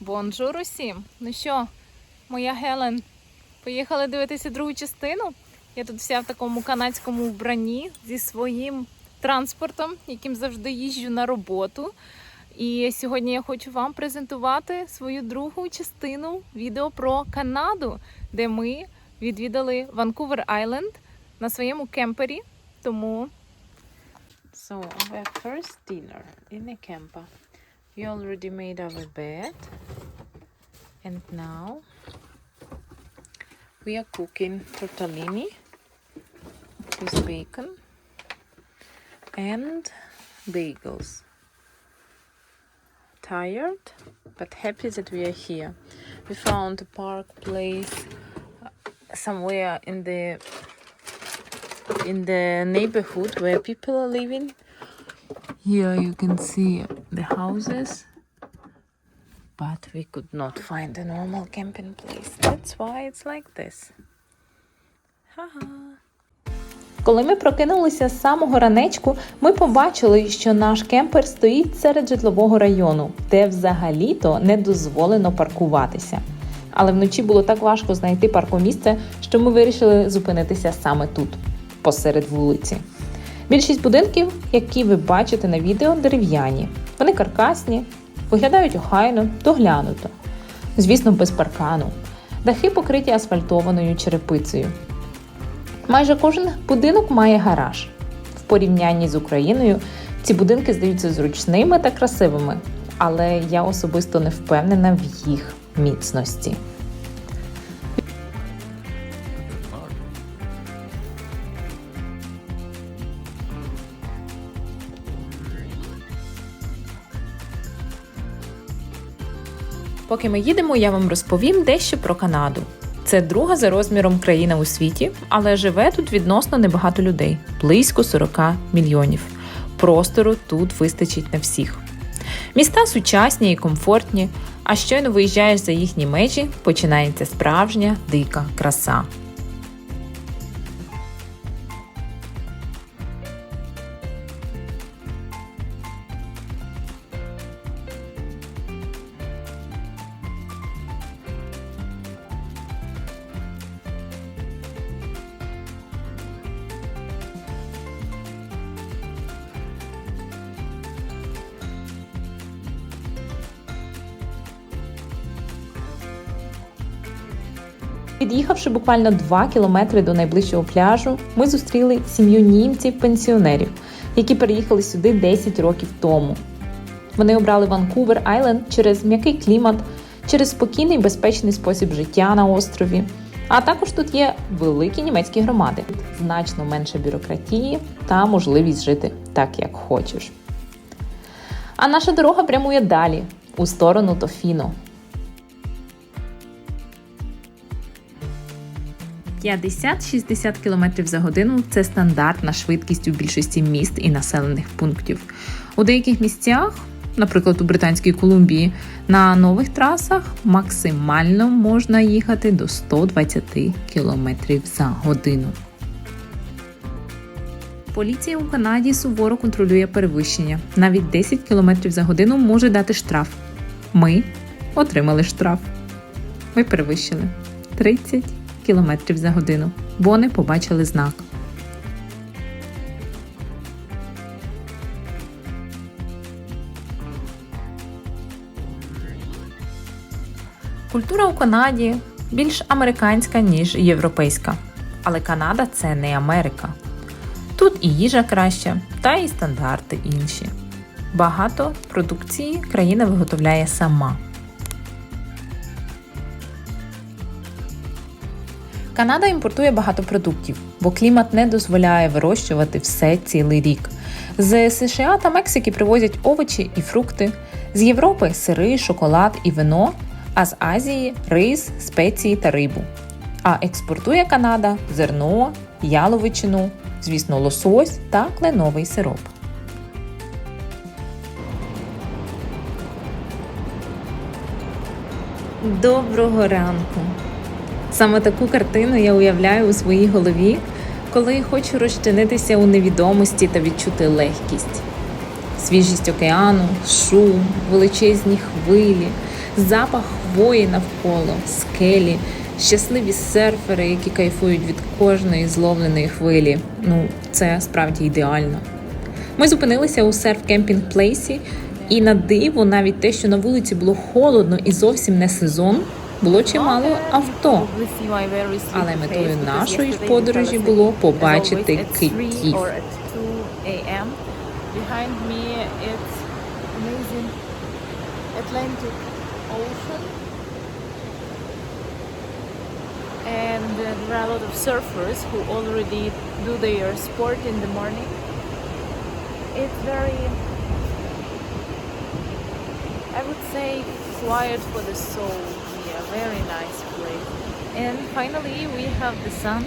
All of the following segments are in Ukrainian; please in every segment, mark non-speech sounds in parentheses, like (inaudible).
Бонжур усім! Ну що, моя Гелен, поїхали дивитися другу частину. Я тут вся в такому канадському вбранні зі своїм транспортом, яким завжди їжджу на роботу. І сьогодні я хочу вам презентувати свою другу частину відео про Канаду, де ми відвідали Ванкувер Айленд на своєму кемпері. Тому So our first dinner in a camper. We already made our bed, and now we are cooking tortellini with bacon and bagels. Tired, but happy that we are here. We found a park place uh, somewhere in the in the neighborhood where people are living. Here you can see the houses, but we could not find a normal camping place. That's why it's like this. Haha. Коли ми прокинулися з самого ранечку, ми побачили, що наш кемпер стоїть серед житлового району, де взагалі-то не дозволено паркуватися. Але вночі було так важко знайти паркомісце, що ми вирішили зупинитися саме тут, посеред вулиці. Більшість будинків, які ви бачите на відео, дерев'яні. Вони каркасні, виглядають охайно, доглянуто. Звісно, без паркану. Дахи покриті асфальтованою черепицею. Майже кожен будинок має гараж. В порівнянні з Україною ці будинки здаються зручними та красивими, але я особисто не впевнена в їх міцності. Поки ми їдемо, я вам розповім дещо про Канаду. Це друга за розміром країна у світі, але живе тут відносно небагато людей близько 40 мільйонів. Простору тут вистачить на всіх. Міста сучасні і комфортні, а щойно виїжджаєш за їхні межі, починається справжня дика краса. Під'їхавши буквально 2 кілометри до найближчого пляжу, ми зустріли сім'ю німців-пенсіонерів, які переїхали сюди 10 років тому. Вони обрали Ванкувер Айленд через м'який клімат, через спокійний безпечний спосіб життя на острові. А також тут є великі німецькі громади, значно менше бюрократії та можливість жити так, як хочеш. А наша дорога прямує далі, у сторону Тофіно. 50-60 км за годину це стандартна швидкість у більшості міст і населених пунктів. У деяких місцях, наприклад, у Британській Колумбії, на нових трасах максимально можна їхати до 120 км за годину. Поліція у Канаді суворо контролює перевищення. Навіть 10 км за годину може дати штраф. Ми отримали штраф. Ми перевищили 30 км за годину, бо не побачили знак. Культура у Канаді більш американська, ніж європейська. Але Канада це не Америка. Тут і їжа краща, та і стандарти інші. Багато продукції країна виготовляє сама. Канада імпортує багато продуктів, бо клімат не дозволяє вирощувати все цілий рік. З США та Мексики привозять овочі і фрукти, з Європи сири, шоколад і вино, а з Азії рис, спеції та рибу. А експортує Канада зерно, яловичину, звісно, лосось та кленовий сироп. Доброго ранку! Саме таку картину я уявляю у своїй голові, коли хочу розчинитися у невідомості та відчути легкість. Свіжість океану, шум, величезні хвилі, Запах хвої навколо, скелі, щасливі серфери, які кайфують від кожної зловленої хвилі. Ну, це справді ідеально. Ми зупинилися у серф кемпінг плейсі, і на диво, навіть те, що на вулиці було холодно і зовсім не сезон, було чимало авто. Але метою нашої ж подорожі було побачити китів. Behind me it's amazing Atlantic Ocean and uh, there are a lot of surfers who already do their sport in the morning. It's very I would say quiet for the soul very nice place. And finally we have the sun,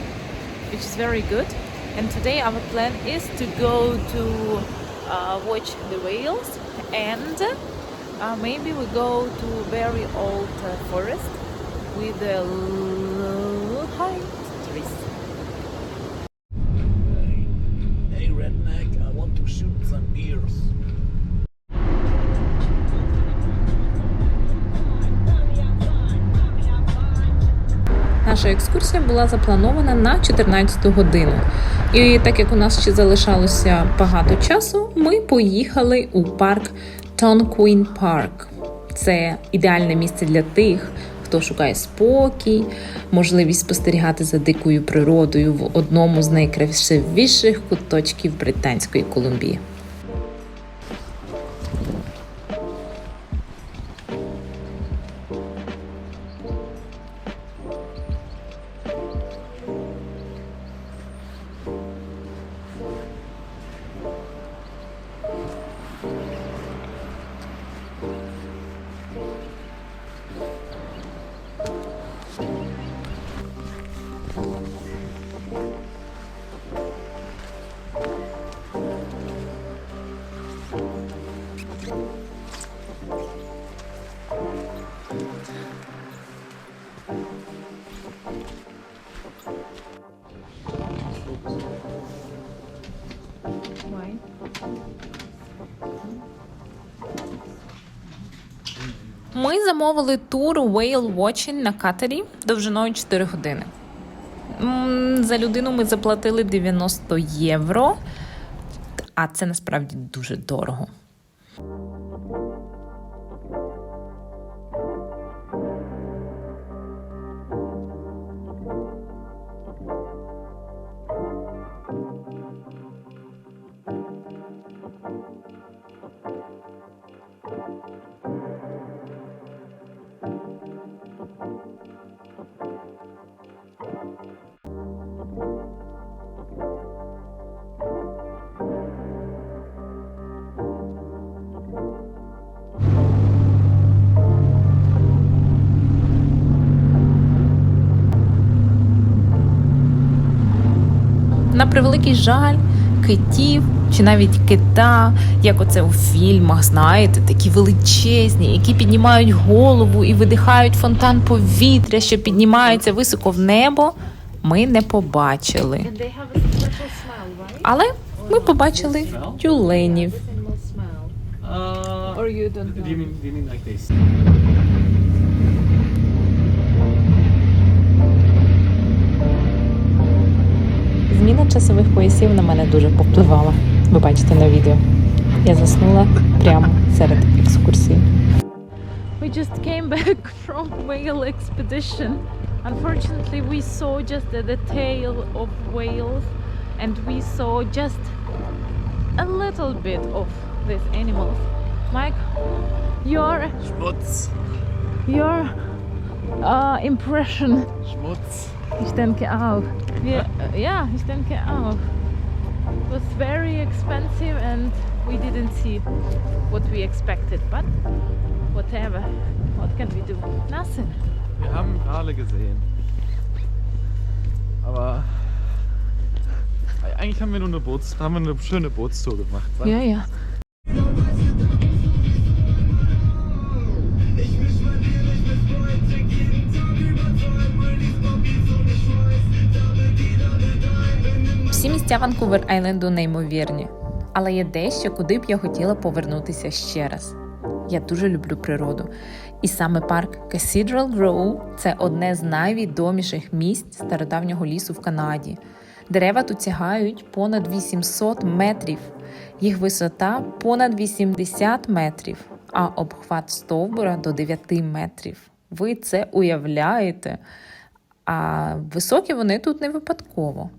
which is very good. And today our plan is to go to uh, watch the whales and uh, maybe we go to very old uh, forest with the l- екскурсія була запланована на 14 годину. І так як у нас ще залишалося багато часу, ми поїхали у парк Tonquin Park. Це ідеальне місце для тих, хто шукає спокій, можливість спостерігати за дикою природою в одному з найкрасивіших куточків Британської Колумбії. Ми замовили тур Whale Watching на катері довжиною 4 години. За людину ми заплатили 90 євро, а це насправді дуже дорого. Превеликий жаль, китів чи навіть кита, як оце у фільмах, знаєте, такі величезні, які піднімають голову і видихають фонтан повітря, що піднімається високо в небо, ми не побачили. Але ми побачили тюленів. часових поясів на мене дуже повпливала. Ви бачите на відео. Я заснула прямо серед екскурсії. We just came back (laughs) from whale expedition. Unfortunately, we saw just the, the tail of whales and we saw just a little bit of these animals. Mike, your Schmutz. your uh, impression. Schmutz. Ich denke auch. Wir, ja, ich denke auch. It was very expensive and we didn't see what we expected, but whatever. What can we do? Nothing. Wir haben Wale gesehen. Aber eigentlich haben wir nur eine Boots, haben wir eine schöne Bootstour gemacht. Ja, ja. Місця Ванкувер Айленду неймовірні, але є дещо, куди б я хотіла повернутися ще раз. Я дуже люблю природу. І саме парк Cathedral Grove – це одне з найвідоміших місць стародавнього лісу в Канаді. Дерева тут сягають понад 800 метрів, їх висота понад 80 метрів, а обхват стовбура до 9 метрів. Ви це уявляєте? А високі вони тут не випадково.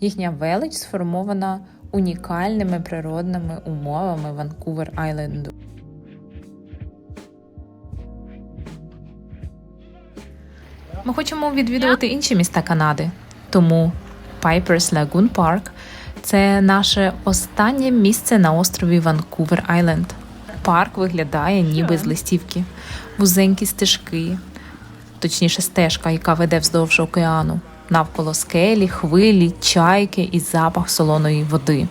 Їхня велич сформована унікальними природними умовами Ванкувер Айленду. Ми хочемо відвідувати інші міста Канади, тому Piper's Lagoon Park – це наше останнє місце на острові Ванкувер Айленд. Парк виглядає ніби з листівки, вузенькі стежки, точніше стежка, яка веде вздовж океану, навколо скелі, хвилі, чайки і запах солоної води.